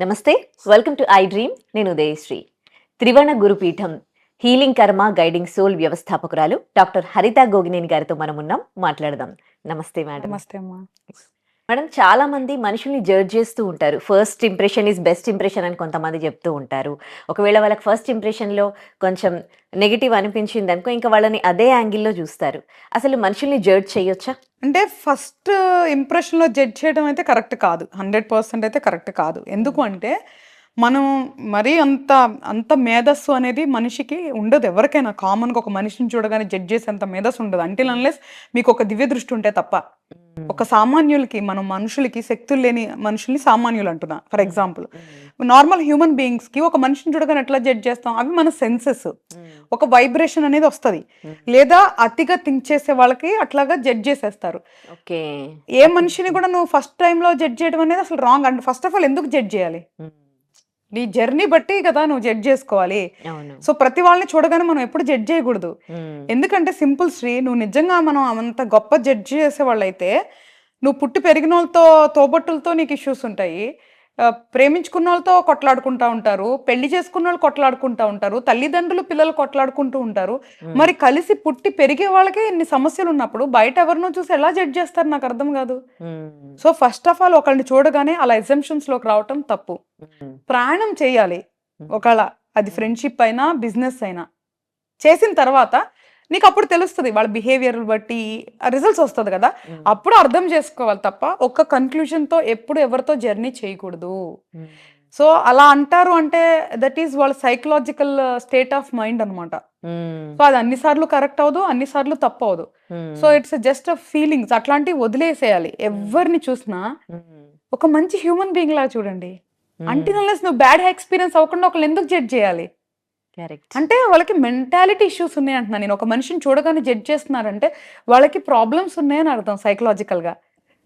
నమస్తే welcome to I dream నేను Udayasri. Trivarna Gurupeetham healing karma guiding soul వ్యవస్థాపకురాలు doctor Haritha Gogineni గారితో మనం ఉన్నాం మాట్లాడదాం. నమస్తే మేడం. నమస్తే అమ్మా. మేడం చాలా మంది మనుషుల్ని జడ్జ్ చేస్తూ ఉంటారు. First impression is best impression అని కొంతమంది చెప్తూ ఉంటారు. ఒకవేళ వాళ్ళకి ఫస్ట్ ఇంప్రెషన్లో కొంచెం నెగిటివ్ అనిపించింది అనుకో ఇంకా వాళ్ళని అదే యాంగిల్లో చూస్తారు. అసలు మనుషుల్ని జడ్జ్ చేయొచ్చా? అంటే ఫస్ట్ ఇంప్రెషన్లో జడ్జ్ చేయడం అయితే కరెక్ట్ కాదు. హండ్రెడ్ పర్సెంట్ అయితే కరెక్ట్ కాదు. ఎందుకు అంటే మనం మరీ అంత అంత మేధస్సు అనేది మనిషికి ఉండదు ఎవరికైనా. కామన్గా ఒక మనిషిని చూడగానే జడ్జ్ చేసేంత మేధస్సు ఉండదు. అంటిల్ అన్లెస్ మీకు ఒక దివ్య దృష్టి ఉంటే తప్ప. ఒక సామాన్యులకి మనం మనుషులకి శక్తులు లేని మనుషుల్ని సామాన్యులు అంటున్నా. ఫర్ ఎగ్జాంపుల్ నార్మల్ హ్యూమన్ బీయింగ్స్కి ఒక మనిషిని చూడగానే ఎట్లా జడ్జ్ చేస్తాం? అవి మన సెన్సెస్ ఒక వైబ్రేషన్ అనేది వస్తుంది. లేదా అతిగా థింక్ చేసే వాళ్ళకి అట్లాగా జడ్జ్ చేసేస్తారు. ఏ మనిషిని కూడా నువ్వు ఫస్ట్ టైంలో జడ్జ్ చేయడం అనేది అసలు wrong and first of all ఎందుకు జడ్జ్ చేయాలి? నీ జర్నీ బట్టి కదా నువ్వు జడ్జ్ చేసుకోవాలి. సో ప్రతి వాళ్ళని చూడగానే మనం ఎప్పుడు జడ్జ్ చేయకూడదు. ఎందుకంటే సింపుల్ శ్రీ నువ్వు నిజంగా మనం అంత గొప్ప జడ్జ్ చేసే వాళ్ళైతే నువ్వు పుట్టి పెరిగిన వాళ్ళతో తోబట్టులతో నీకు ఇష్యూస్ ఉంటాయి. ప్రేమించుకున్న వాళ్ళతో కొట్లాడుకుంటా ఉంటారు పెళ్ళి చేసుకున్న వాళ్ళు కొట్లాడుకుంటా ఉంటారు తల్లిదండ్రులు పిల్లలు కొట్లాడుకుంటూ ఉంటారు. మరి కలిసి పుట్టి పెరిగే వాళ్ళకే ఇన్ని సమస్యలు ఉన్నప్పుడు బయట ఎవరినో చూసి ఎలా జడ్జ్ చేస్తారు నాకు అర్థం కాదు. సో ఫస్ట్ ఆఫ్ ఆల్ ఒకరిని చూడగానే అలా exemptions లోకి రావటం తప్పు. ప్రయాణం చేయాలి మ్మ్. ఒకవేళ అది ఫ్రెండ్షిప్ అయినా బిజినెస్ అయినా చేసిన తర్వాత నీకు అప్పుడు తెలుస్తుంది వాళ్ళ బిహేవియర్ బట్టి రిజల్ట్స్ వస్తుంది కదా. అప్పుడు అర్థం చేసుకోవాలి తప్ప ఒక్క కన్క్లూజన్తో ఎప్పుడు ఎవరితో జర్నీ చేయకూడదు. సో అలా అంటారు అంటే దట్ ఈస్ వాళ్ళ సైకలాజికల్ స్టేట్ ఆఫ్ మైండ్ అనమాట. సో అది అన్నిసార్లు కరెక్ట్ అవ్వదు అన్నిసార్లు తప్పు అవ్వదు మ్మ్. సో ఇట్స్ జస్ట్ ఫీలింగ్స్ అట్లాంటివి వదిలేసేయాలి ఎవరిని చూసినా. ఒక మంచి హ్యూమన్ బీయింగ్ లా చూడండి. అంటే నువ్వు బ్యాడ్ ఎక్స్పీరియన్స్ అవ్వకుండా ఒకళ్ళు ఎందుకు జడ్జ్ చేయాలి. అంటే వాళ్ళకి మెంటాలిటీ ఇష్యూస్ ఉన్నాయి అంటున్నాను నేను. ఒక మనిషిని చూడగానే జడ్జ్ చేస్తున్నారంటే వాళ్ళకి ప్రాబ్లమ్స్ ఉన్నాయని అర్థం సైకలాజికల్గా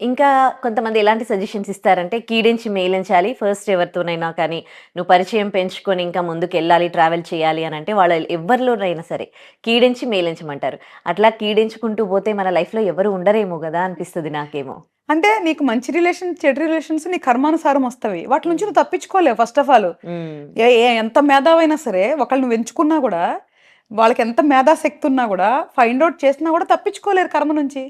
ఇంకా కొంతమంది ఎలాంటి సజెషన్స్ ఇస్తారంటే కీడించి మేలించాలి ఫస్ట్ ఎవరితోనైనా కానీ. నువ్వు పరిచయం పెంచుకొని ఇంకా ముందుకు వెళ్ళాలి ట్రావెల్ చేయాలి అని అంటే వాళ్ళ ఎవరిలోనైనా సరే కీడించి మేలించమంటారు. అట్లా కీడించుకుంటూ పోతే మన లైఫ్లో ఎవరు ఉండరేమో కదా అనిపిస్తుంది నాకేమో. అంటే నీకు మంచి రిలేషన్ చెడు రిలేషన్స్ నీ కర్మానుసారం వస్తాయి వాటి నుంచి నువ్వు తప్పించుకోలేవు ఫస్ట్ ఆఫ్ ఆల్. ఎంత మేధావైనా సరే ఒకళ్ళు నువ్వు ఎంచుకున్నా కూడా వాళ్ళకి ఎంత మేధాశక్తి ఉన్నా కూడా ఫైండ్ అవుట్ చేసినా కూడా తప్పించుకోలేరు కర్మ నుంచి.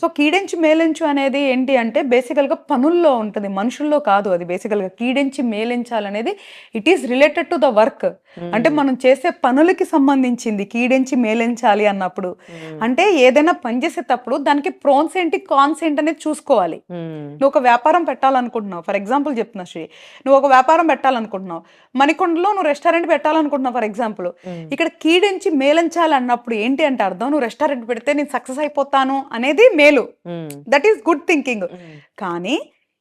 సో కీడెంచి మేలెంచు అనేది ఏంటి అంటే బేసికల్గా పనుల్లో ఉంటుంది మనుషుల్లో కాదు అది బేసికల్గా. కీడెంచి మేలించాలనేది it is related to the work అంటే మనం చేసే పనులకి సంబంధించింది కీడెంచి మేలించాలి అన్నప్పుడు. అంటే ఏదైనా పని చేసేటప్పుడు దానికి ప్రోన్స్ ఏంటి కాన్స్ ఏంటి అనేది చూసుకోవాలి. నువ్వు ఒక వ్యాపారం పెట్టాలనుకుంటున్నావు ఫర్ ఎగ్జాంపుల్ చెప్తున్నా శ్రీ. నువ్వు ఒక వ్యాపారం పెట్టాలనుకుంటున్నావు. మణికొండలో నువ్వు రెస్టారెంట్ పెట్టాలనుకుంటున్నావు ఫర్ ఎగ్జాంపుల్. ఇక్కడ కీడించి మేలించాలి అన్నప్పుడు ఏంటి అంటే అర్థం? నువ్వు రెస్టారెంట్ పెడితే నేను సక్సెస్ అయిపోతాను అనేది మేలు. That is good thinking. కానీ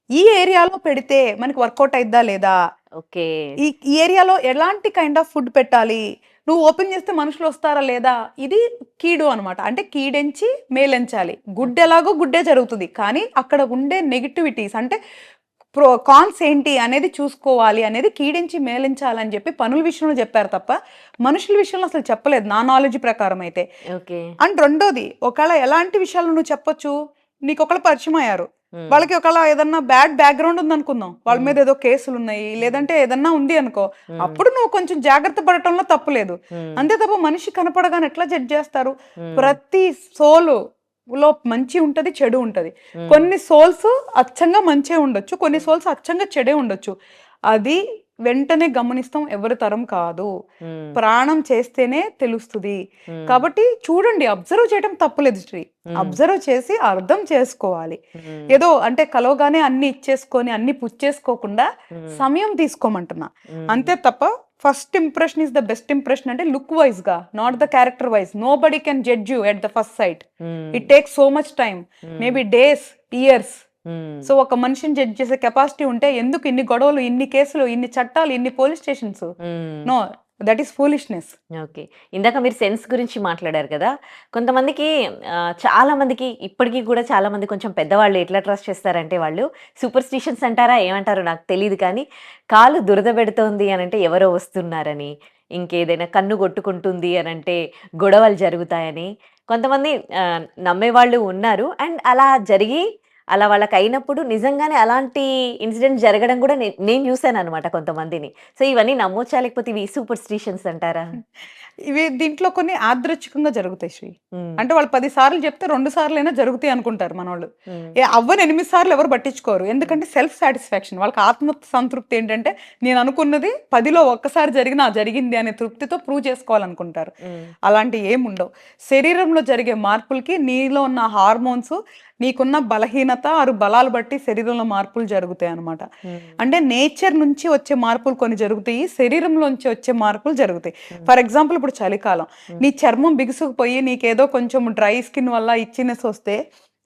ఈ ఏరియాలో పెడితే మనకి వర్కౌట్ అయిద్దా లేదా? ఓకే. ఈ ఈ ఏరియాలో ఎలాంటి కైండ్ ఆఫ్ ఫుడ్ పెట్టాలి? నువ్వు ఓపెన్ చేస్తే మనుషులు వస్తారా లేదా? ఇది కీడు అనమాట అంటే కీడెంచి మేలెంచాలి. గుడ్ ఎలాగో గుడ్డే జరుగుతుంది. కానీ అక్కడ ఉండే నెగిటివిటీస్ అంటే ప్రో కాన్స్ ఏంటి అనేది చూసుకోవాలి అనేది కీడించి మేలించాలని చెప్పి పనుల విషయంలో చెప్పారు తప్ప మనుషుల విషయంలో అసలు చెప్పలేదు నా నాలెడ్జ్ ప్రకారం అయితే అండ్ రెండోది ఒకవేళ ఎలాంటి విషయాలు నువ్వు చెప్పొచ్చు నీకు ఒకళ్ళు పరిచయం అయ్యారు. వాళ్ళకి ఒకవేళ ఏదన్నా బ్యాడ్ బ్యాక్గ్రౌండ్ ఉంది అనుకుందాం వాళ్ళ మీద ఏదో కేసులు ఉన్నాయి లేదంటే ఏదన్నా ఉంది అనుకో. అప్పుడు నువ్వు కొంచెం జాగ్రత్త పడటంలో తప్పు లేదు మ్మ్. అంతే తప్ప మనిషి కనపడగానే ఎట్లా జడ్జ్ చేస్తారు. ప్రతి సోలు లో మంచి ఉంటది చెడు ఉంటది. కొన్ని సోల్స్ అచ్చంగా మంచే ఉండొచ్చు కొన్ని సోల్స్ అచ్చంగా చెడే ఉండొచ్చు అది వెంటనే గమనిస్తాం ఎవరి తరం కాదు. ప్రాణం చేస్తేనే తెలుస్తుంది. కాబట్టి చూడండి అబ్జర్వ్ చేయడం తప్పులేదు శ్రీ. అబ్జర్వ్ చేసి అర్థం చేసుకోవాలి. ఏదో అంటే కలవగానే అన్ని ఇచ్చేసుకొని అన్ని పుచ్చేసుకోకుండా. సమయం తీసుకోమంటున్నా. అంతే తప్ప first impression is the best impression అంటే లుక్ వైజ్గా not the character wise nobody can judge you at the first sight. It take so much time. Maybe days years. So ఒక మనిషిని జడ్జ్ చేసే కెపాసిటీ ఉంటే ఎందుకు ఇన్ని గొడవలు ఇన్ని కేసులు ఇన్ని చట్టాలు ఇన్ని police stations. No that is foolishness okay ఇందాక మీరు సెన్స్ గురించి మాట్లాడారు కదా కొంతమందికి చాలా మందికి ఇప్పటికీ కూడా చాలా మంది కొంచెం పెద్దవాళ్ళు ఎట్లా ట్రస్ట్ చేస్తారంటే వాళ్ళు సూపర్ స్టిషన్స్ అంటారా ఏమంటారో నాకు తెలియదు కానీ కాలు దురద పెడుతోంది అని అంటే ఎవరో వస్తున్నారని ఇంకేదైనా కన్ను కొట్టుకుంటుంది అని అంటే గొడవలు జరుగుతాయని కొంతమంది నమ్మేవాళ్ళు ఉన్నారు. అండ్ అలా జరిగి అలా వాళ్ళకి అయినప్పుడు నిజంగానే అలాంటి ఇన్సిడెంట్ జరగడం కూడా నేను చూసాననమాట కొంతమందిని. సో, ఇవన్నీ నమ్మొచ్చా? లేకపోతే ఇవి సూపర్ స్టిషన్స్ అంటారా? ఇవి దీంట్లో కొన్ని యాదృచ్ఛికంగా జరుగుతాయి శ్రీ. అంటే వాళ్ళు 10 సార్లు చెప్తే 2 సార్లైనా జరుగుతాయి అనుకుంటారు మనోళ్ళు. హ్మ్. ఏ అవ్వని 8 సార్లు ఎవరు పట్టించుకోరు. ఎందుకంటే సెల్ఫ్ సాటిస్ఫాక్షన్. వాళ్ళకి ఆత్మ సంతృప్తి ఏంటంటే నేను అనుకున్నది 10లో ఒక్కసారి జరిగినా జరిగింది అనే తృప్తితో ప్రూవ్ చేసుకోవాలనుకుంటారు. హ్మ్. అలాంటివి ఏముండవు. శరీరంలో జరిగే మార్పులకి నీలో ఉన్న హార్మోన్స్, నీకున్న బలహీనత ఆరు బలాలు బట్టి శరీరంలో మార్పులు జరుగుతాయన్నమాట. హ్మ్. అంటే నేచర్ నుంచి వచ్చే మార్పులు కొన్ని జరుగుతాయి. శరీరంలోంచి వచ్చే మార్పులు జరుగుతాయి. హ్మ్. ఫర్ ఎగ్జాంపుల్ ఇప్పుడు చలికాలం. హ్మ్. నీ చర్మం బిగుసుకుపోయి నీకేదో కొంచెం డ్రై స్కిన్ వల్ల ఇచ్చినెస్ వస్తే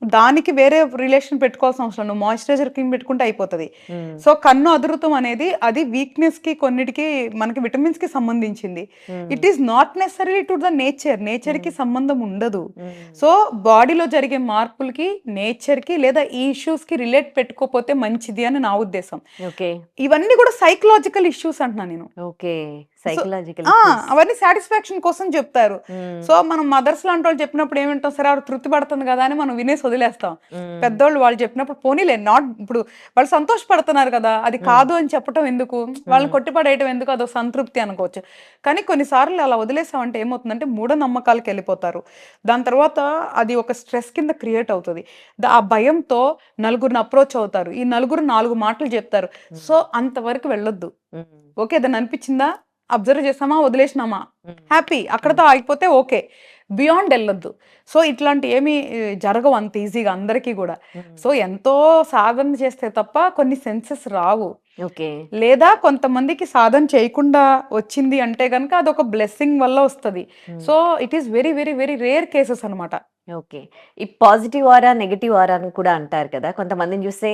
దానికి వేరే రిలేషన్ పెట్టుకోవాల్సిన అవసరం. నువ్వు మాయిశ్చరైజర్ క్రీమ్ పెట్టుకుంటే అయిపోతది. హ్మ్. సో, కన్ను అదురుతం అనేది అది వీక్‌నెస్‌కి కొన్నిటికి మనకి విటమిన్స్‌కి సంబంధించింది. It. Is not necessarily to the nature. నేచర్‌కి హ్మ్. సంబంధం ఉండదు. హ్మ్. సో, బాడీలో జరిగే మార్పులకి, నేచర్‌కి లేదా ఈ ఇష్యూస్‌కి రిలేట్ పెట్టుకోకపోతే మంచిది అని నా ఉద్దేశం. ఇవన్నీ కూడా సైకలాజికల్ ఇష్యూస్ అంటున్నా నేను. ఓకే. సైకలాజికల్. అవన్నీ సాటిస్ఫాక్షన్ కోసం చెప్తారు. హ్మ్. సో, మనం మదర్స్ లాంటోళ్ళు చెప్పినప్పుడు ఏం వింటాం, సరే ఆవిడ తృప్తి పడుతుంది కదా! అని మనం వినేసి వదిలేస్తాం. హ్మ్. పెద్దోళ్ళు వాళ్ళు చెప్పినప్పుడు పోనీలే నాట్ ఇప్పుడు వాళ్ళు సంతోషపడుతున్నారు కదా! అది హ్మ్. కాదు అని చెప్పటం ఎందుకు? వాళ్ళని. కొట్టిపడేయటం ఎందుకు? అదో సంతృప్తి అనుకోవచ్చు. కానీ కొన్ని సార్లు అలా వదిలేసామంటే ఏమవుతుందంటే మూఢనమ్మకాలకెళ్ళిపోతారు. దాని తర్వాత అది ఒక స్ట్రెస్ కింద క్రియేట్ అవుతది. ఆ భయంతో నలుగురిని అప్రోచ్ అవుతారు. ఈ నలుగురు 4 మాటలు చెప్తారు. సో. అంతవరకు వెళ్ళొద్దు. ఓకే. ఏదైనా అనిపించిందా? అబ్జర్వ్ చేసామా? వదిలేసినామా? హ్యాపీ. అక్కడితో. ఆగిపోతే ఓకే. బియాండ్ ఎళ్ళొద్దు. సో, ఇట్లాంటియేమి జరగవు అంత ఈజీగా అందరికీ గూడా. సో. ఎంతో సాధన చేస్తే తప్ప కొన్ని సెన్సెస్ రావు. ఓకే. లేదా కొంతమందికి సాధన చేయకుండా వచ్చింది అంటే గనక అదొక బ్లెస్సింగ్ వల్ల వస్తది. So. It is very, very, very rare cases అనమాట. ఓకే. ఈ పాజిటివ్ ఆరా, నెగెటివ్ ఆరా అని కూడా అంటారు కదా! కొంతమందిని చూస్తే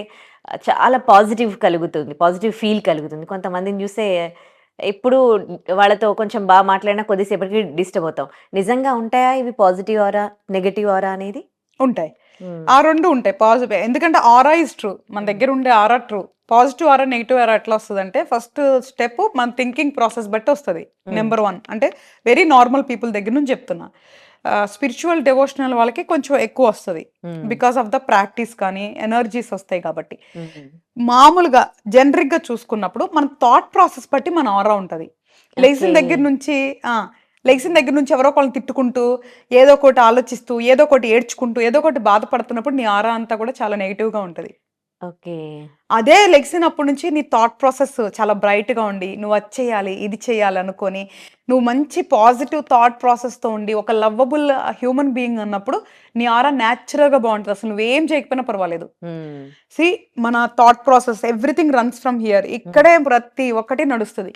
చాలా పాజిటివ్ కలుగుతుంది. పాజిటివ్ ఫీల్ కలుగుతుంది. కొంతమందిని చూస్తే ఎప్పుడు వాళ్ళతో కొంచెం బా మాట్లాడినా కొద్దిసేపటికి డిస్టర్బ్ అవుతాం. నిజంగా ఉంటాయా ఇవి పాజిటివ్ ఆరా, నెగెటివ్ ఆరా అనేది? ఉంటాయి. ఆ 2 ఉంటాయి. పాజిటివ్ ఎందుకంటే ఆరా ఈస్ ట్రూ. మన. దగ్గర ఉండే aura true. Positive aura, negative aura ఎట్లా వస్తదంటే ఫస్ట్ స్టెప్ మన థింకింగ్ ప్రాసెస్ బట్టి వస్తది. నంబర్ 1 అంటే వెరీ నార్మల్ పీపుల్ దగ్గర నుంచి చెప్తున్నా. ఆహ్, స్పిరిచ్యువల్ డివోషనల్ వాళ్ళకి కొంచెం ఎక్కువ వస్తది. బికాస్ ఆఫ్ ద ప్రాక్టీస్ కానీ ఎనర్జీస్ వస్తాయి కాబట్టి. హ్మ్. మామూలుగా జనరిక్‌గా చూసుకున్నప్పుడు మన థాట్ ప్రాసెస్ బట్టి మన ఆరా ఉంటది. లెగిసిన. దగ్గర నుంచి! లెగిసిన దగ్గర నుంచి ఎవరో ఒకళ్ళని తిట్టుకుంటూ, ఏదో ఒకటి ఆలోచిస్తూ, ఏదో ఒకటి ఏడ్చుకుంటూ, ఏదో ఒకటి బాధపడుతున్నప్పుడు నీ ఆరా అంతా కూడా చాలా నెగెటివ్‌గా ఉంటది. ఓకే. అదే లెగిసినప్పటి నుంచి నీ థాట్ ప్రాసెస్ చాలా బ్రైట్‌గా ఉండి, నువ్వు అది చేయాలి, ఇది చేయాలి అనుకోని, నువ్వు మంచి పాజిటివ్ థాట్ ప్రాసెస్‌తో ఉండి, ఒక లవబుల్ హ్యూమన్ బీయింగ్ అన్నప్పుడు నీ ఆరా న్యాచురల్‌గా బావుంటది. అసలు నువ్వేం చేయకపోయినా పర్వాలేదు. సీ మన thought process everything runs from here. ఇక్కడే ప్రతి ఒక్కటి నడుస్తది.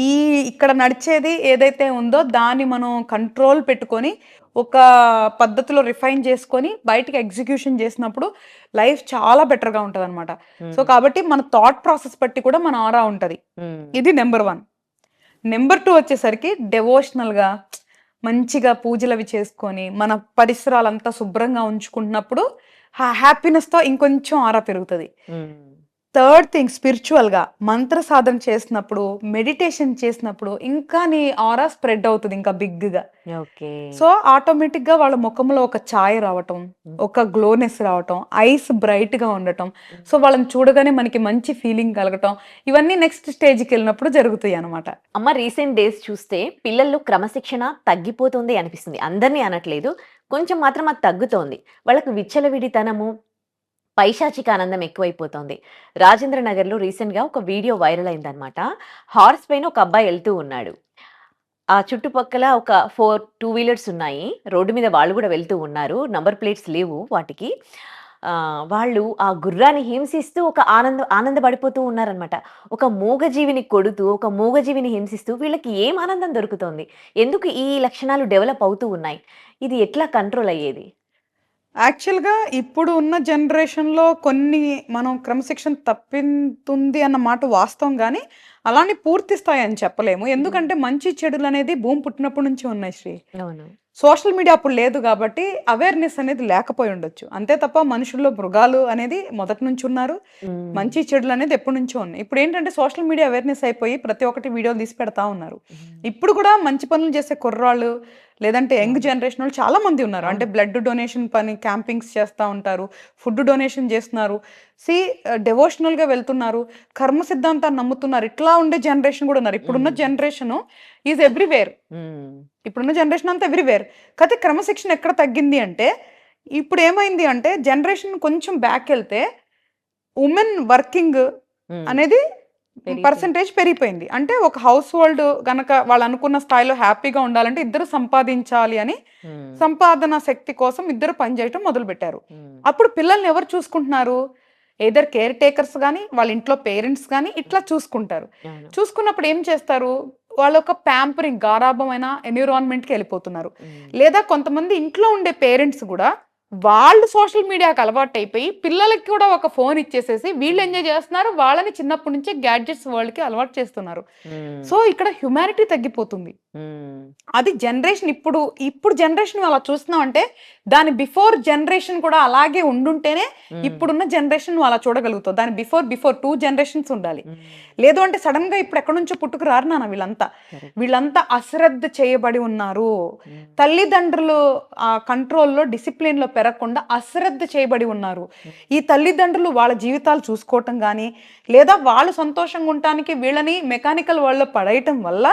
ఈ. ఇక్కడ నడిచేది ఏదైతే ఉందో దాన్ని మనం కంట్రోల్ పెట్టుకొని, ఒక పద్ధతిలో రిఫైన్ చేసుకొని, బయటికి ఎగ్జిక్యూషన్ చేసినప్పుడు లైఫ్ చాలా బెటర్‌గా ఉంటదనమాట. సో, హ్మ్. కాబట్టి మన థాట్ ప్రాసెస్ బట్టి కూడా మన ఆరా ఉంటది. ఇది నంబర్ 1. నంబర్ 2 వచ్చేసరికి డివోషనల్‌గా మంచిగా పూజలవి చేసుకొని, మన పరిసరాలంతా శుభ్రంగా ఉంచుకుంటున్నప్పుడు హ్యాపీనెస్‌తో ఇంకొంచెం ఆరా పెరుగుతది. థర్డ్ థింగ్ స్పిరిచ్యువల్‌గా మంత్ర సాధన చేసినప్పుడు, మెడిటేషన్ చేసినప్పుడు ఇంకా నీ ఆరా స్ప్రెడ్ అవుతది ఇంకా బిగ్‌గా. ఓకే. సో, ఆటోమేటిక్‌గా వాళ్ళ మొఖంలో ఒక ఛాయ రావటం. ఒక గ్లోనెస్ రావటం, ఐస్ బ్రైట్‌గా ఉండటం. హ్మ్. సో, వాళ్ళని చూడగానే మనకి మంచి ఫీలింగ్ కలగటం. ఇవన్నీ నెక్స్ట్ స్టేజ్‌కెళ్ళినప్పుడు జరుగుతాయనమాట. అమ్మ రీసెంట్ డేస్ చూస్తే పిల్లల్లో క్రమశిక్షణ తగ్గిపోతుంది అనిపిస్తుంది. అందరిని అనట్లేదు. కొంచెం మాత్రం అది తగ్గుతోంది. వాళ్ళకి విచ్చలవిడితనము, పైశాచిక ఆనందం ఎక్కువైపోతోంది. రాజేంద్ర నగర్‌లో రీసెంట్‌గా ఒక వీడియో వైరల్ అయిందనమాట. హార్స్ పైన ఒక అబ్బాయి వెళ్తూ ఉన్నాడు. ఆ చుట్టుపక్కల ఒక ఫోర్ టూ వీలర్స్ ఉన్నాయి. రోడ్డు మీద వాళ్ళు కూడా వెళ్తూ ఉన్నారు. నంబర్ ప్లేట్స్ లేవు వాటికి. వాళ్ళు ఆ గుర్రాన్ని హింసిస్తూ ఒక ఆనంద ఆనందపడిపోతూ ఉన్నారనమాట. ఒక మూగజీవిని కొడుతూ, ఒక మూగజీవిని హింసిస్తూ వీళ్ళకి ఏం ఆనందం దొరుకుతోంది? ఎందుకు ఈ లక్షణాలు డెవలప్ అవుతూ ఉన్నాయి? ఇది ఎట్లా కంట్రోల్ అయ్యేది? యాక్చువల్‌గా ఇప్పుడు ఉన్న జనరేషన్‌లో కొన్ని మనం క్రమశిక్షణ తప్పితుంది అన్న మాట వాస్తవం గానీ, అలాని పూర్తి స్థాయి అని చెప్పలేము. ఎందుకంటే మంచి చెడులనేది భూమి పుట్టినప్పటి నుంచి ఉన్నాయి శ్రీ. సోషల్ మీడియా అప్పుడు లేదు కాబట్టి అవేర్నెస్ అనేది లేకపోయి ఉండొచ్చు. అంతే తప్ప మనుషుల్లో మృగాలు అనేది మొదటి నుంచి ఉన్నారు. మంచి చెడులు అనేది ఎప్పటి నుంచో ఉన్నాయి. ఇప్పుడు ఏంటంటే సోషల్ మీడియా అవేర్నెస్ అయిపోయి ప్రతి ఒక్కటి వీడియోలు తీసి పెడతా ఉన్నారు. ఇప్పుడు కూడా మంచి పనులు చేసే కుర్రాళ్ళు లేదంటే యంగ్ జనరేషన్ వాళ్ళు చాలా మంది ఉన్నారు. అంటే బ్లడ్ డొనేషన్ పని క్యాంపింగ్స్ చేస్తూ ఉంటారు ఫుడ్ డొనేషన్ చేస్తున్నారు. సి డెవోషనల్గా వెళ్తున్నారు. కర్మ సిద్ధాంతాన్ని నమ్ముతున్నారు. ఇట్లా ఉండే జనరేషన్ కూడా ఉన్నారు. ఇప్పుడున్న జనరేషన్ ఈజ్ ఎవ్రీవేర్. ఇప్పుడున్న జనరేషన్ అంతా ఎవ్రీవేర్. కాకపోతే క్రమశిక్షణ ఎక్కడ తగ్గింది అంటే ఇప్పుడు ఏమైంది అంటే జనరేషన్ కొంచెం బ్యాక్ వెళ్తే ఉమెన్ వర్కింగ్. అనేది. పర్సంటేజ్ పెరిగిపోయింది అంటే ఒక హౌస్ హోల్డ్ గనక వాళ్ళు అనుకున్న స్థాయిలో హ్యాపీగా ఉండాలంటే ఇద్దరు సంపాదించాలి అని మ్మ్. సంపాదన శక్తి కోసం ఇద్దరు పనిచేయటం మొదలు పెట్టారు మ్మ్. అప్పుడు పిల్లల్ని ఎవరు చూసుకుంటున్నారు ఏదర్ కేర్ టేకర్స్ కానీ వాళ్ళ ఇంట్లో పేరెంట్స్ కానీ ఇట్లా చూసుకుంటారు. చూసుకున్నప్పుడు ఏం చేస్తారు వాళ్ళ ఒక ప్యాంపరింగ్ గారాభమైన ఎన్విరాన్మెంట్కి వెళ్ళిపోతున్నారు మ్మ్. లేదా కొంతమంది ఇంట్లో ఉండే పేరెంట్స్ కూడా వాళ్ళు సోషల్ మీడియాకి అలవాటు అయిపోయి పిల్లలకి కూడా ఒక ఫోన్ ఇచ్చేసేసి వీళ్ళు ఎంజాయ్ చేస్తున్నారు వాళ్ళని చిన్నప్పటి నుంచే గ్యాడ్జెట్స్ వరల్డ్కి అలవాటు చేస్తున్నారు. సో ఇక్కడ హ్యుమానిటీ తగ్గిపోతుంది. అది జనరేషన్ ఇప్పుడు ఇప్పుడు జనరేషన్ అలా చూస్తున్నాం అంటే దాని బిఫోర్ జనరేషన్ కూడా అలాగే ఉండుంటేనే. ఇప్పుడున్న జనరేషన్ నువ్వు అలా చూడగలుగుతావు దాని బిఫోర్ బిఫోర్ టూ జనరేషన్స్ ఉండాలి. లేదు అంటే సడన్గా ఇప్పుడు ఎక్కడి నుంచో పుట్టుకు రారు నాన్న వీళ్ళంతా. వీళ్ళంతా అశ్రద్ధ చేయబడి ఉన్నారు. తల్లిదండ్రులు ఆ కంట్రోల్లో డిసిప్లిన్లో పెరగకుండా అశ్రద్ధ చేయబడి ఉన్నారు ఈ తల్లిదండ్రులు వాళ్ళ జీవితాలు చూసుకోవటం కానీ లేదా వాళ్ళు సంతోషంగా ఉండటానికి వీళ్ళని మెకానికల్ వరల్డ్లో పడేయటం వల్ల.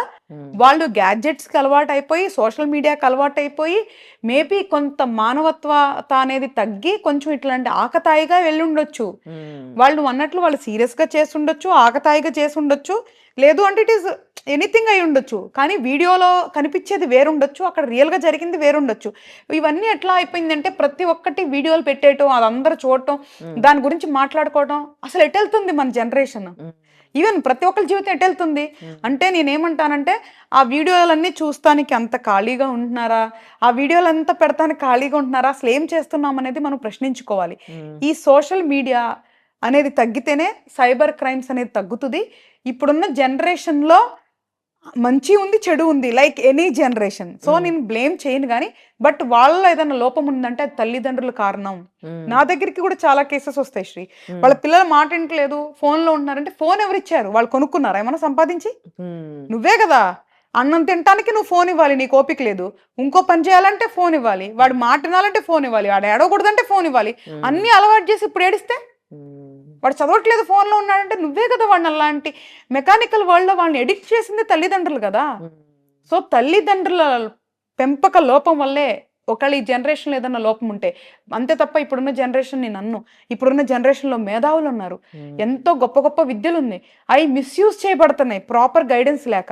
వాళ్ళు గ్యాడ్జెట్స్కి అలవాటు అయిపోయి సోషల్ మీడియాకి అలవాటు అయిపోయి మేబీ కొంత మానవత్వత అనేది తగ్గి కొంచెం ఇట్లాంటి ఆకతాయిగా వెళ్ళి ఉండొచ్చు మ్మ్. వాళ్ళు అన్నట్లు వాళ్ళు సీరియస్గా చేసి ఉండొచ్చు ఆకతాయిగా చేసి ఉండొచ్చు లేదు అంటే ఇట్ ఈస్ ఎనీథింగ్ అయి ఉండొచ్చు. కానీ వీడియోలో కనిపించేది వేరుండొచ్చు అక్కడ రియల్గా జరిగింది వేరుండొచ్చు. ఇవన్నీ ఎట్లా అయిపోయిందంటే ప్రతి ఒక్కటి వీడియోలు పెట్టేయటం అది అందరూ చూడటం దాని గురించి మాట్లాడుకోవటం అసలు ఎటు వెళ్తుంది మన జనరేషన్. ఈవెన్ ప్రతి ఒక్కరి జీవితం ఎటు వెళ్తుంది? మ్మ్. అంటే నేనేమంటానంటే ఆ వీడియోలన్నీ చూస్తానికి అంత ఖాళీగా ఉంటున్నారా? ఆ వీడియోలు అంతా పెడతానికి ఖాళీగా ఉంటున్నారా? అసలు ఏం చేస్తున్నాం అనేది మనం ప్రశ్నించుకోవాలి. మ్మ్. ఈ సోషల్ మీడియా అనేది తగ్గితేనే సైబర్ క్రైమ్స్ అనేది తగ్గుతుంది. ఇప్పుడున్న జనరేషన్లో మంచి ఉంది చెడు ఉంది లైక్ ఎనీ జనరేషన్ సో. నేను బ్లేమ్ చేయను కానీ బట్ వాళ్ళలో ఏదైనా లోపం ఉందంటే అది తల్లిదండ్రుల కారణం మ్మ్. నా దగ్గరికి కూడా చాలా కేసెస్ వస్తాయి శ్రీ మ్మ్. వాళ్ళ పిల్లలు మాట వింటలేదు ఫోన్లో ఉంటున్నారంటే ఫోన్ ఎవరు ఇచ్చారు వాళ్ళు కొనుక్కున్నారా ఏమైనా సంపాదించి మ్మ్. నువ్వే కదా అన్నం తినటానికి నువ్వు ఫోన్ ఇవ్వాలి నీకు ఓపిక లేదు ఇంకో పని చేయాలంటే ఫోన్ ఇవ్వాలి వాడు మాట వినాలంటే ఫోన్ ఇవ్వాలి వాడు ఏడవకూడదంటే ఫోన్ ఇవ్వాలి. అన్ని అలవాటు చేసి ఇప్పుడు ఏడిస్తే. వాడు చదవట్లేదు ఫోన్లో ఉన్నాడంటే నువ్వే కదా వాడిని అలాంటి మెకానికల్ వరల్డ్లో వాళ్ళని ఎడిక్ట్ చేసింది తల్లిదండ్రులు కదా. సో తల్లిదండ్రుల పెంపక లోపం వల్లే ఒకళ్ళు ఈ జనరేషన్లో ఏదైనా లోపం ఉంటే అంతే తప్ప ఇప్పుడున్న జనరేషన్ నేను అన్ను ఇప్పుడున్న జనరేషన్లో మేధావులు ఉన్నారు. ఎంతో గొప్ప గొప్ప విద్యలు ఉన్నాయి అవి మిస్యూజ్ చేయబడుతున్నాయి ప్రాపర్ గైడెన్స్ లేక.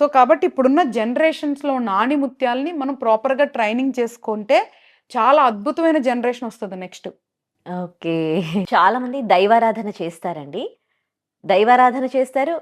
సో కాబట్టి ఇప్పుడున్న జనరేషన్స్లో ఉన్న ఆణిముత్యాలని మనం ప్రాపర్గా ట్రైనింగ్ చేసుకుంటే చాలా అద్భుతమైన జనరేషన్ వస్తుంది నెక్స్ట్ ఓకే. చాలా మంది దైవారాధన చేస్తారండి. దైవారాధన చేస్తారు.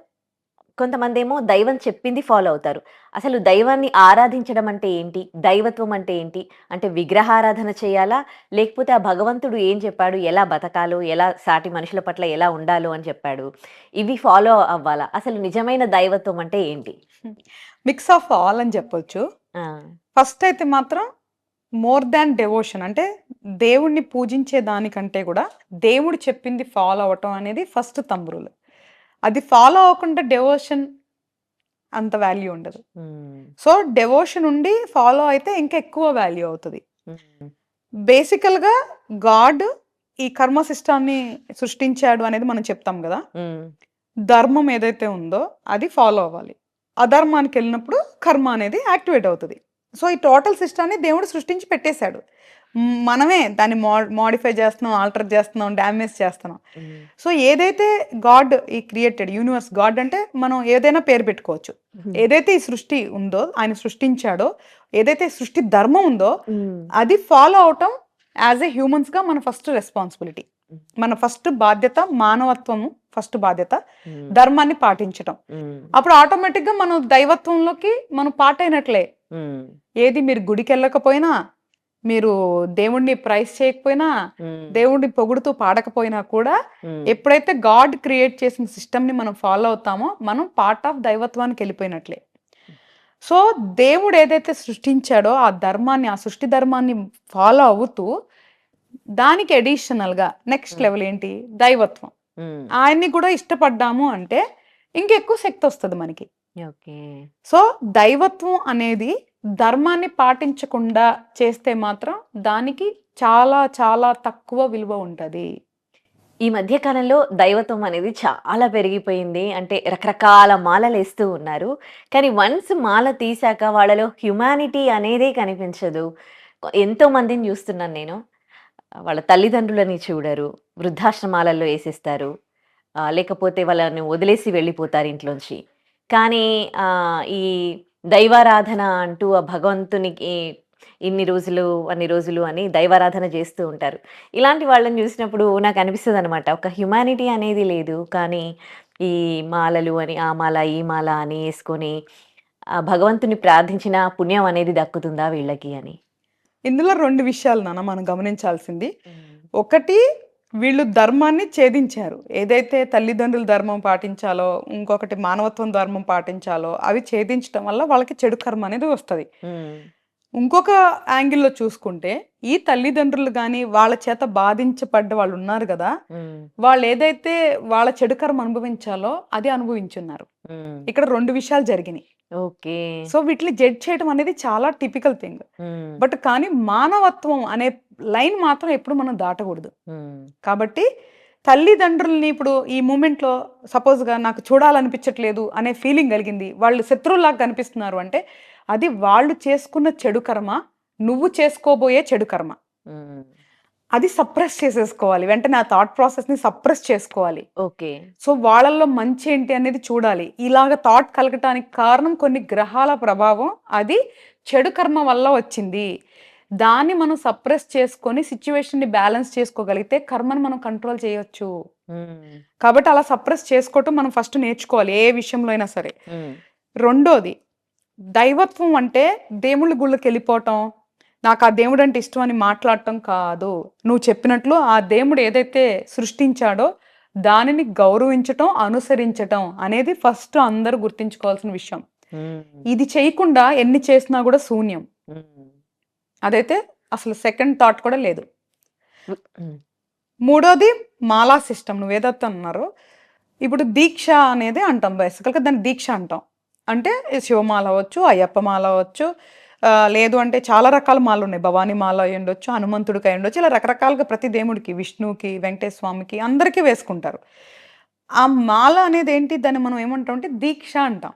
కొంతమంది ఏమో దైవం చెప్పింది ఫాలో అవుతారు. అసలు దైవాన్ని ఆరాధించడం అంటే ఏంటి? దైవత్వం అంటే ఏంటి? అంటే విగ్రహారాధన చేయాలా? లేకపోతే ఆ భగవంతుడు ఏం చెప్పాడు? ఎలా బతకాలో? ఎలా సాటి మనుషుల పట్ల ఎలా ఉండాలో అని చెప్పాడు. ఇవి ఫాలో అవ్వాలా? అసలు నిజమైన దైవత్వం అంటే ఏంటి? మిక్స్ ఆఫ్ ఆల్ అని చెప్పొచ్చు. ఆ, ఫస్ట్ అయితే మాత్రం మోర్ దాన్ డెవోషన్ అంటే దేవుణ్ణి పూజించే దానికంటే కూడా దేవుడు చెప్పింది ఫాలో అవటం అనేది ఫస్ట్ తమ్మురులు అది ఫాలో అవ్వకుండా డెవోషన్ అంత వాల్యూ ఉండదు. సో డెవోషన్ ఉండి ఫాలో అయితే ఇంకా ఎక్కువ వాల్యూ అవుతుంది. బేసికల్గా గాడ్ ఈ కర్మ సిస్టాన్ని సృష్టించాడు అనేది మనం చెప్తాం కదా. మ్మ్, ధర్మం ఏదైతే ఉందో అది ఫాలో అవ్వాలి. అధర్మానికి వెళ్ళినప్పుడు కర్మ అనేది యాక్టివేట్ అవుతుంది. సో ఈ టోటల్ సిస్టాన్ని దేవుడు సృష్టించి పెట్టేశాడు. మనమే దాన్ని మో మోడిఫై చేస్తున్నాం ఆల్టర్ చేస్తున్నాం డ్యామేజ్ చేస్తున్నాం. సో ఏదైతే గాడ్ ఈ క్రియేటెడ్ యూనివర్స్ గాడ్ అంటే మనం ఏదైనా పేరు పెట్టుకోవచ్చు. ఏదైతే ఈ సృష్టి ఉందో ఆయన సృష్టించాడో ఏదైతే సృష్టి ధర్మం ఉందో అది ఫాలో అవటం యాజ్ ఏ హ్యూమన్స్గా మన ఫస్ట్ రెస్పాన్సిబిలిటీ మన ఫస్ట్ బాధ్యత మానవత్వము ఫస్ట్ బాధ్యత ధర్మాన్ని పాటించటం. మ్మ్, అప్పుడు ఆటోమేటిక్గా మనం దైవత్వంలోకి మనం పాటైనట్లే. ఏది మీరు గుడికి వెళ్ళకపోయినా మీరు దేవుణ్ణి ప్రైస్ చేయకపోయినా దేవుణ్ణి పొగుడుతూ పాడకపోయినా కూడా ఎప్పుడైతే గాడ్ క్రియేట్ చేసిన సిస్టమ్ని మనం ఫాలో అవుతామో మనం పార్ట్ ఆఫ్ దైవత్వానికి వెళ్ళిపోయినట్లే. సో దేవుడు ఏదైతే సృష్టించాడో ఆ ధర్మాన్ని ఆ సృష్టి ధర్మాన్ని ఫాలో అవుతూ దానికి additional గా నెక్స్ట్. లెవెల్ ఏంటి? దైవత్వం. ఆయన్ని కూడా ఇష్టపడ్డాము అంటే ఇంకెక్కువ శక్తి వస్తుంది మనకి. సో దైవత్వం అనేది ధర్మాన్ని పాటించకుండా చేస్తే మాత్రం దానికి చాలా చాలా తక్కువ విలువ ఉంటది. ఈ మధ్య కాలంలో దైవత్వం అనేది చాలా పెరిగిపోయింది. అంటే రకరకాల మాలలు వేస్తూ ఉన్నారు. కానీ వన్స్ మాల తీసాక వాళ్ళలో హ్యుమానిటీ అనేదే కనిపించదు. ఎంతో మందిని చూస్తున్నాను నేను. వాళ్ళ తల్లిదండ్రులని చూడరు. వృద్ధాశ్రమాలలో వేసేస్తారు. లేకపోతే వాళ్ళని వదిలేసి వెళ్ళిపోతారు ఇంట్లోంచి. కానీ ఈ దైవారాధన అంటూ ఆ భగవంతునికి ఇన్ని రోజులు అన్ని రోజులు అని దైవారాధన చేస్తూ ఉంటారు. ఇలాంటి వాళ్ళని చూసినప్పుడు నాకు అనిపిస్తుంది అనమాట ఒక హ్యుమానిటీ అనేది లేదు కానీ ఈ మాలలు అని ఆ మాల ఈ మాల అని వేసుకొని ఆ భగవంతుని ప్రార్థించిన పుణ్యం అనేది దక్కుతుందా వీళ్ళకి అని. ఇందులో రెండు విషయాలు నాన్న మనం గమనించాల్సింది. ఒకటి వీళ్ళు ధర్మాన్ని ఛేదించారు. ఏదైతే తల్లిదండ్రుల ధర్మం పాటించాలో ఇంకొకటి మానవత్వం ధర్మం పాటించాలో అవి ఛేదించడం వల్ల వాళ్ళకి చెడు కర్మ అనేది వస్తుంది. ఇంకొక యాంగిల్లో చూసుకుంటే ఈ తల్లిదండ్రులు కానీ వాళ్ళ చేత బాధించబడ్డ వాళ్ళు ఉన్నారు కదా వాళ్ళు ఏదైతే వాళ్ళ చెడు కర్మ అనుభవించాలో అది అనుభవించున్నారు. ఇక్కడ రెండు విషయాలు జరిగినాయి. ఓకే. సో వీటిని జడ్జ్ చేయడం అనేది చాలా టిపికల్ థింగ్. బట్ కానీ మానవత్వం అనే లైన్ మాత్రం ఎప్పుడు మనం దాటకూడదు. కాబట్టి తల్లిదండ్రుల్ని ఇప్పుడు ఈ మూమెంట్లో సపోజ్గా నాకు చూడాలనిపించట్లేదు అనే ఫీలింగ్ కలిగింది. వాళ్ళు శత్రువులాగా కనిపిస్తున్నారు అంటే అది వాళ్ళు చేసుకున్న చెడు కర్మ నువ్వు చేసుకోబోయే చెడు కర్మ. అది సప్రెస్ చేసేసుకోవాలి. వెంటనే ఆ థాట్ ప్రాసెస్ని సప్రెస్ చేసుకోవాలి. ఓకే. సో వాళ్ళల్లో మంచి ఏంటి అనేది చూడాలి. ఇలాగ థాట్ కలగటానికి కారణం కొన్ని గ్రహాల ప్రభావం అది చెడు కర్మ వల్ల వచ్చింది. దాన్ని మనం సప్రెస్ చేసుకొని సిచ్యువేషన్ని బ్యాలెన్స్ చేసుకోగలిగితే కర్మను మనం కంట్రోల్ చేయొచ్చు. కాబట్టి అలా సప్రెస్ చేసుకోవటం మనం ఫస్ట్ నేర్చుకోవాలి ఏ విషయంలో అయినా సరే. రెండోది దైవత్వం అంటే దేవుళ్ళ గుళ్ళకి వెళ్ళిపోవటం నాకు ఆ దేవుడు అంటే ఇష్టం అని మాట్లాడటం కాదు. నువ్వు చెప్పినట్లు ఆ దేవుడు ఏదైతే సృష్టించాడో దానిని గౌరవించటం అనుసరించటం అనేది ఫస్ట్ అందరూ గుర్తించుకోవాల్సిన విషయం. ఇది చేయకుండా ఎన్ని చేసినా కూడా శూన్యం. అదైతే అసలు సెకండ్ థాట్ కూడా లేదు. మూడోది మాలా సిస్టమ్. నువ్వు ఏదైతే అన్నారో ఇప్పుడు దీక్ష అనేది అంటాం బేసికల్గా దాన్ని దీక్ష అంటాం. అంటే శివమాల అవ్వచ్చు అయ్యప్ప మాల అవ్వచ్చు లేదు అంటే చాలా రకాల మాలలు ఉన్నాయి. భవానీ మాల అయి ఉండొచ్చు హనుమంతుడికి అయి ఉండొచ్చు ఇలా రకరకాలుగా ప్రతి దేవుడికి విష్ణువుకి వెంకటేశ్వర స్వామికి అందరికీ వేసుకుంటారు. ఆ మాల అనేది ఏంటి? దాన్ని మనం ఏమంటాం అంటే దీక్ష అంటాం.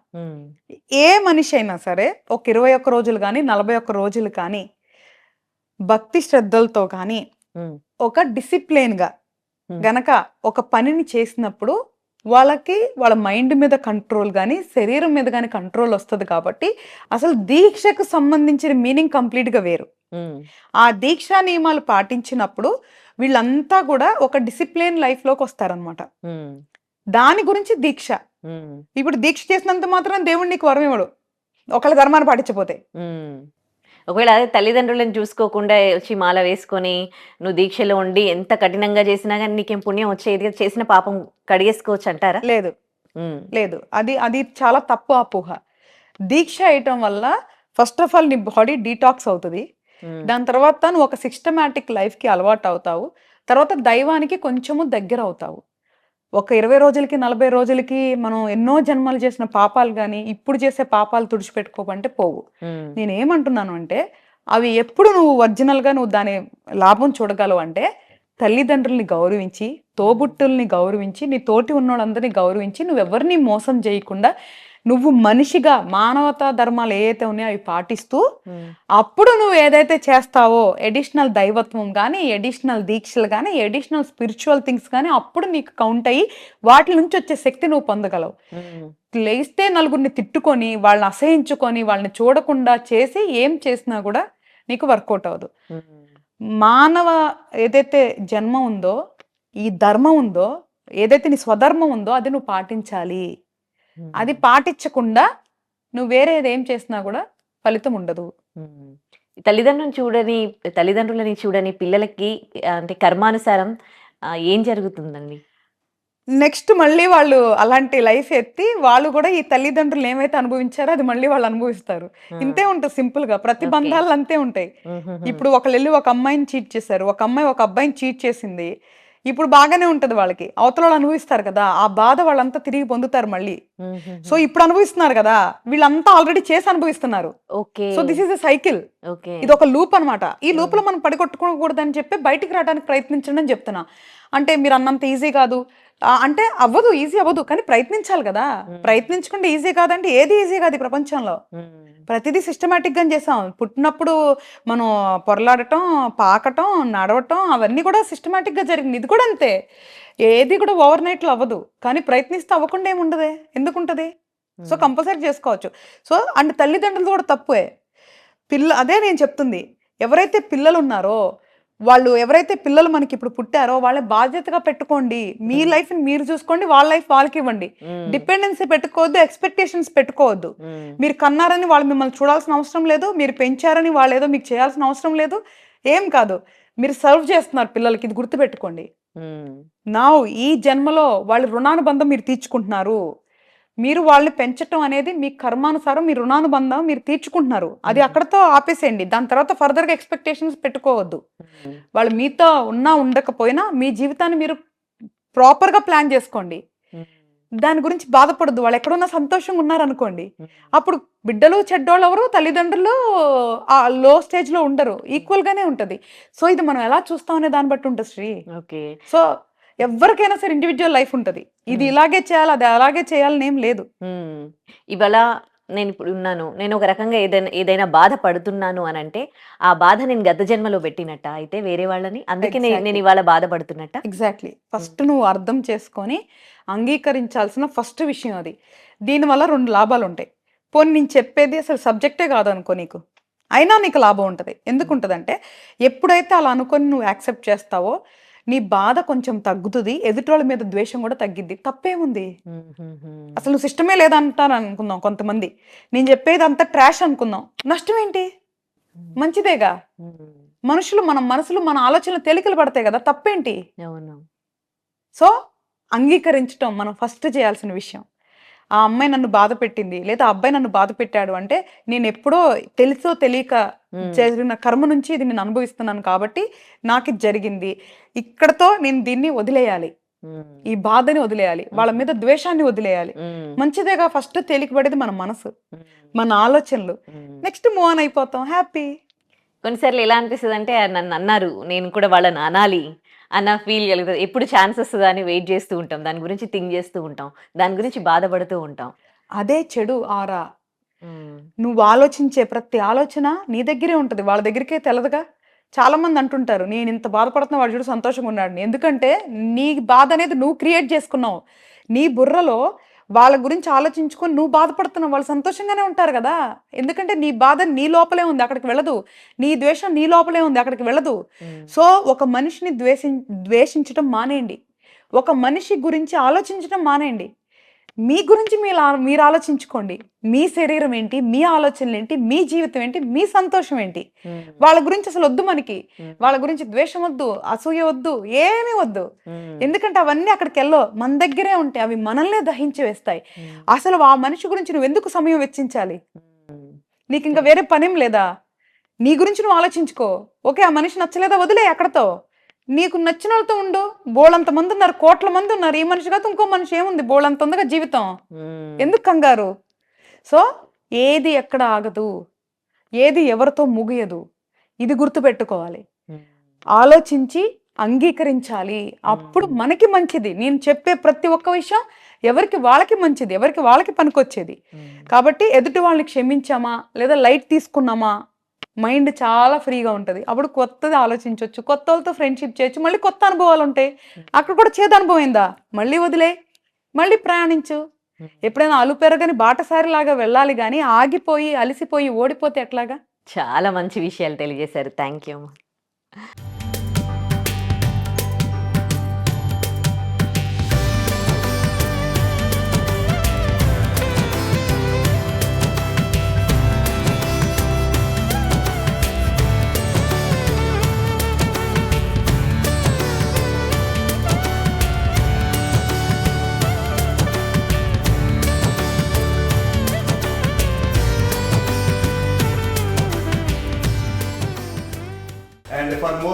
ఏ మనిషి అయినా సరే ఒక ఇరవై ఒక్క రోజులు కానీ నలభై ఒక్క రోజులు కానీ భక్తి శ్రద్ధలతో కానీ ఒక డిసిప్లిన్గా. గనక ఒక పనిని చేసినప్పుడు వాళ్ళకి వాళ్ళ మైండ్ మీద కంట్రోల్ కానీ శరీరం మీద కానీ కంట్రోల్ వస్తుంది కాబట్టి అసలు దీక్షకు సంబంధించిన మీనింగ్ కంప్లీట్గా వేరు. ఆ దీక్షా నియమాలు పాటించినప్పుడు వీళ్ళంతా కూడా ఒక డిసిప్లిన్ లైఫ్లోకి వస్తారనమాట దాని గురించి దీక్ష. ఇప్పుడు దీక్ష చేసినంత మాత్రం దేవుడు నీకు వరం ఇవ్వడు. ఒకళ్ళ ధర్మాన్ని పాటించపోతే. ఒకవేళ అదే తల్లిదండ్రులను చూసుకోకుండా వచ్చి మాల వేసుకొని నువ్వు దీక్షలో ఉండి ఎంత కఠినంగా చేసినా కానీ నీకేం పుణ్యం వచ్చేది చేసిన పాపం కడిగేసుకోవచ్చు అంటారా? లేదు. లేదు. అది అది చాలా తప్పు అపోహ. దీక్ష వేయటం వల్ల ఫస్ట్ ఆఫ్ ఆల్ నీ బాడీ డీటాక్స్ అవుతుంది. దాని తర్వాత నువ్వు ఒక సిస్టమేటిక్ లైఫ్కి అలవాటు అవుతావు. తర్వాత దైవానికి కొంచెము దగ్గర అవుతావు ఒక ఇరవై రోజులకి నలభై రోజులకి మనం ఎన్నో జన్మలు చేసిన పాపాలు కానీ ఇప్పుడు చేసే పాపాలు తుడిచిపెట్టుకోమంటే పోవు. ఉమ్, నేను ఏమంటున్నాను అంటే అవి ఎప్పుడు నువ్వు ఒరిజినల్గా నువ్వు దాని లాభం చూడగలవు అంటే తల్లిదండ్రుల్ని గౌరవించి తోబుట్టుల్ని గౌరవించి నీ తోటి ఉన్నోళ్ళందరినీ గౌరవించి నువ్వు ఎవరిని మోసం చేయకుండా నువ్వు మనిషిగా మానవతా ధర్మాలు ఏవైతే ఉన్నాయో అవి పాటిస్తూ అప్పుడు నువ్వు ఏదైతే చేస్తావో ఎడిషనల్ దైవత్వం కానీ ఎడిషనల్ దీక్షలు కానీ ఎడిషనల్ స్పిరిచువల్ థింగ్స్ కానీ అప్పుడు నీకు కౌంట్ అయ్యి వాటి నుంచి వచ్చే శక్తి నువ్వు పొందగలవు. లేస్తే నలుగురిని తిట్టుకొని వాళ్ళని అసహించుకొని వాళ్ళని చూడకుండా చేసి ఏం చేసినా కూడా నీకు వర్కౌట్ అవ్వదు. మానవ ఏదైతే జన్మ ఉందో ఈ ధర్మం ఉందో ఏదైతే నీ స్వధర్మం ఉందో అది నువ్వు పాటించాలి. అది పాటించకుండా నువ్వు వేరే ఏం చేసినా కూడా ఫలితం ఉండదు. తల్లిదండ్రులను చూడని తల్లిదండ్రులని చూడని పిల్లలకి అంటే కర్మానుసారం ఏం జరుగుతుందండి? నెక్స్ట్ మళ్ళీ వాళ్ళు అలాంటి లైఫ్ ఎత్తి వాళ్ళు కూడా ఈ తల్లిదండ్రులు ఏమైతే అనుభవించారో అది మళ్ళీ వాళ్ళు అనుభవిస్తారు. ఇంతే ఉంటుంది సింపుల్గా ప్రతి Okay. బంధాలు అంతే ఉంటాయి. ఇప్పుడు ఒకళ్ళు వెళ్ళి ఒక అమ్మాయిని చీట్ చేశారు. ఒక అమ్మాయి ఒక అబ్బాయిని చీట్ చేసింది. ఇప్పుడు బాగానే ఉంటది వాళ్ళకి. అవతల వాళ్ళు అనుభవిస్తారు కదా ఆ బాధ వాళ్ళంతా తిరిగి పొందుతారు మళ్ళీ. సో ఇప్పుడు అనుభవిస్తున్నారు కదా వీళ్ళంతా ఆల్రెడీ చేసి అనుభవిస్తున్నారు. So this is a cycle ఇది ఒక లూప్ అన్నమాట. ఈ లూప్లో మనం పడికొట్టుకోకూడదని చెప్పి బయటికి రావడానికి ప్రయత్నించండి అని చెప్తున్నా. అంటే మీరు అన్నంత ఈజీ కాదు. అంటే అవ్వదు ఈజీ అవ్వదు కానీ ప్రయత్నించాలి కదా. ప్రయత్నించకుండా ఈజీ కాదంటే ఏది ఈజీ కాదు ఈ ప్రపంచంలో. ప్రతిదీ సిస్టమేటిక్గా చేసాం. పుట్టినప్పుడు మనం పొరలాడటం పాకటం నడవటం అవన్నీ కూడా సిస్టమేటిక్గా జరిగింది ఇది కూడా అంతే. ఏది కూడా ఓవర్ నైట్లో అవ్వదు. కానీ ప్రయత్నిస్తే అవ్వకుండా ఏముండదే? ఎందుకుంటది? సో. కంపల్సరీ చేసుకోవచ్చు. సో అండ్ తల్లిదండ్రులు కూడా తప్పువే పిల్ల అదే నేను చెప్తుంది. ఎవరైతే పిల్లలు ఉన్నారో వాళ్ళు ఎవరైతే పిల్లలు మనకి ఇప్పుడు పుట్టారో వాళ్ళ బాధ్యతగా పెట్టుకోండి మీ. లైఫ్ మీరు చూసుకోండి వాళ్ళ లైఫ్ వాళ్ళకి ఇవ్వండి. డిపెండెన్సీ పెట్టుకోవద్దు ఎక్స్పెక్టేషన్స్ పెట్టుకోవద్దు. మీరు కన్నారని వాళ్ళు మిమ్మల్ని చూడాల్సిన అవసరం లేదు మీరు పెంచారని వాళ్ళు ఏదో మీకు చేయాల్సిన అవసరం లేదు ఏం కాదు మీరు సర్వ్ చేస్తున్నారు పిల్లలకి ఇది గుర్తుపెట్టుకోండి. నా ఈ జన్మలో వాళ్ళ రుణానుబంధం మీరు తీర్చుకుంటున్నారు మీరు వాళ్ళని పెంచటం అనేది మీ కర్మానుసారం మీ రుణానుబంధం మీరు తీర్చుకుంటున్నారు. అది. అక్కడతో ఆపేసేయండి. దాని తర్వాత ఫర్దర్గా ఎక్స్పెక్టేషన్స్ పెట్టుకోవద్దు. వాళ్ళు మీతో ఉన్నా ఉండకపోయినా మీ జీవితాన్ని మీరు ప్రాపర్గా ప్లాన్ చేసుకోండి. దాని గురించి బాధపడద్దు. వాళ్ళు ఎక్కడున్నా సంతోషంగా ఉన్నారనుకోండి. అప్పుడు బిడ్డలు చెడ్డోళ్ళు ఎవరు తల్లిదండ్రులు ఆ లో స్టేజ్లో ఉండరు. ఈక్వల్ గానే ఉంటది. సో ఇది మనం ఎలా చూస్తాం అనే దాన్ని బట్టి ఉంటుంది శ్రీ. ఓకే. సో ఎవరికైనా సరే ఇండివిజువల్ లైఫ్ ఉంటది. ఇది మ్మ్. ఇలాగే చేయాలి అది అలాగే చేయాలని ఏం లేదు. మ్మ్. ఇవాళ నేను ఇప్పుడు ఉన్నాను. నేను ఒక రకంగా ఏదైనా ఏదైనా బాధ పడుతున్నాను అని అంటే ఆ బాధ నేను గత జన్మలో పెట్టినట్ట. అయితే వేరే వాళ్ళని అందుకే నేను. ఇవాళ బాధపడుతున్నట్ట. ఎగ్జాక్ట్లీ ఫస్ట్ నువ్వు అర్థం చేసుకొని అంగీకరించాల్సిన ఫస్ట్ విషయం అది. దీనివల్ల రెండు లాభాలు ఉంటాయి. పోనీ నేను చెప్పేది అసలు సబ్జెక్టే కాదు అనుకో నీకు. అయినా నీకు లాభం ఉంటుంది. ఎందుకు ఉంటుందంటే ఎప్పుడైతే అలా అనుకొని నువ్వు యాక్సెప్ట్ చేస్తావో నీ బాధ కొంచెం తగ్గుతుంది ఎదుటోళ్ళ మీద ద్వేషం కూడా తగ్గిద్ది. తప్పేముంది. అసలు నువ్వు సిస్టమే లేదంటారు అనుకుందాం కొంతమంది. నేను చెప్పేది అంతా ట్రాష్ అనుకుందాం. నష్టం ఏంటి మంచిదేగా. మనుషులు మన మనసులు మన ఆలోచనలు తేలికలు పడతాయి కదా తప్పేంటి? సో అంగీకరించటం మనం ఫస్ట్ చేయాల్సిన విషయం. ఆ అమ్మాయి నన్ను బాధ పెట్టింది లేదా అబ్బాయి నన్ను బాధ పెట్టాడు అంటే నేను ఎప్పుడో తెలుసో తెలియక. జరిగిన కర్మ నుంచి ఇది నేను అనుభవిస్తున్నాను కాబట్టి నాకు ఇది జరిగింది. ఇక్కడతో నేను దీన్ని వదిలేయాలి. ఈ బాధని వదిలేయాలి. వాళ్ళ మీద ద్వేషాన్ని వదిలేయాలి. మంచిదేగా ఫస్ట్ తేలికపడేది మన మనసు. మన ఆలోచనలు. నెక్స్ట్ మూవ్ ఆన్ అయిపోతాం. హ్యాపీ. కొన్నిసార్లు ఎలా అనిపిస్తుంది అంటే నన్ను అన్నారు. నేను కూడా వాళ్ళని అనాలి అన్న ఫీల్ కలుగుతుంది ఎప్పుడు ఛాన్స్ వస్తుందా అని వెయిట్ చేస్తూ ఉంటాం. దాని గురించి థింక్ చేస్తూ ఉంటాం. దాని గురించి బాధపడుతూ ఉంటాం. అదే చెడు ఆరా. నువ్వు ఆలోచించే ప్రతి ఆలోచన నీ దగ్గరే ఉంటుంది. వాళ్ళ దగ్గరికే తెలదుగా. చాలా మంది అంటుంటారు నేను ఇంత బాధపడుతున్నా వాడు చూడు సంతోషంగా ఉన్నాడు. అని." ఎందుకంటే నీ బాధ అనేది నువ్వు క్రియేట్ చేసుకున్నావు. నీ బుర్రలో వాళ్ళ గురించి ఆలోచించుకొని నువ్వు బాధపడుతున్నావు వాళ్ళు సంతోషంగానే ఉంటారు కదా. ఎందుకంటే నీ బాధ నీ లోపలే ఉంది అక్కడికి వెళ్ళదు. నీ ద్వేషం నీ లోపలే ఉంది అక్కడికి వెళ్ళదు. సో ఒక మనిషిని ద్వేషి ద్వేషించడం మానేయండి. ఒక మనిషి గురించి ఆలోచించడం మానేయండి. మీ గురించి మీరు మీరు ఆలోచించుకోండి. మీ శరీరం ఏంటి? మీ ఆలోచనలు ఏంటి? మీ జీవితం ఏంటి? మీ సంతోషం ఏంటి. వాళ్ళ గురించి అసలు వద్దు మనకి. వాళ్ళ గురించి ద్వేషం వద్దు అసూయ వద్దు ఏమీ వద్దు. ఎందుకంటే అవన్నీ అక్కడికి వెళ్ళో మన దగ్గరే ఉంటాయి. అవి మనల్నే దహించి వేస్తాయి. అసలు ఆ మనిషి గురించి నువ్వు ఎందుకు సమయం వెచ్చించాలి. నీకు ఇంకా వేరే పనేం లేదా? నీ గురించి నువ్వు ఆలోచించుకో. ఓకే ఆ మనిషి నచ్చలేదా? వదిలే అక్కడతో. నీకు నచ్చిన వాళ్ళతో ఉండు. బోళంత మంది ఉన్నారు కోట్ల మంది ఉన్నారు. ఈ మనిషి కాదు ఇంకో మనిషి ఏముంది? బోళంత ఉందిగా జీవితం. ఎందుకు కంగారు? సో ఏది ఎక్కడ ఆగదు. ఏది ఎవరితో ముగియదు. ఇది గుర్తుపెట్టుకోవాలి. ఆలోచించి అంగీకరించాలి. అప్పుడు మనకి మంచిది. నేను చెప్పే ప్రతి ఒక్క విషయం ఎవరికి వాళ్ళకి మంచిది ఎవరికి వాళ్ళకి పనికొచ్చేది. కాబట్టి ఎదుటి వాళ్ళని క్షమించామా? లేదా లైట్ తీసుకున్నామా? మైండ్ చాలా ఫ్రీగా ఉంటుంది. అప్పుడు కొత్తది ఆలోచించవచ్చు కొత్త వాళ్ళతో ఫ్రెండ్షిప్ చేయొచ్చు మళ్ళీ కొత్త అనుభవాలు ఉంటాయి అక్కడ కూడా చేదు అనుభవం అయిందా మళ్ళీ వదిలే మళ్ళీ ప్రయాణించు. ఎప్పుడైనా అలుపెరగని బాటసారిలాగా వెళ్ళాలి కానీ ఆగిపోయి అలసిపోయి ఓడిపోతే ఎట్లాగా? చాలా మంచి విషయాలు తెలియజేశారు. Thank you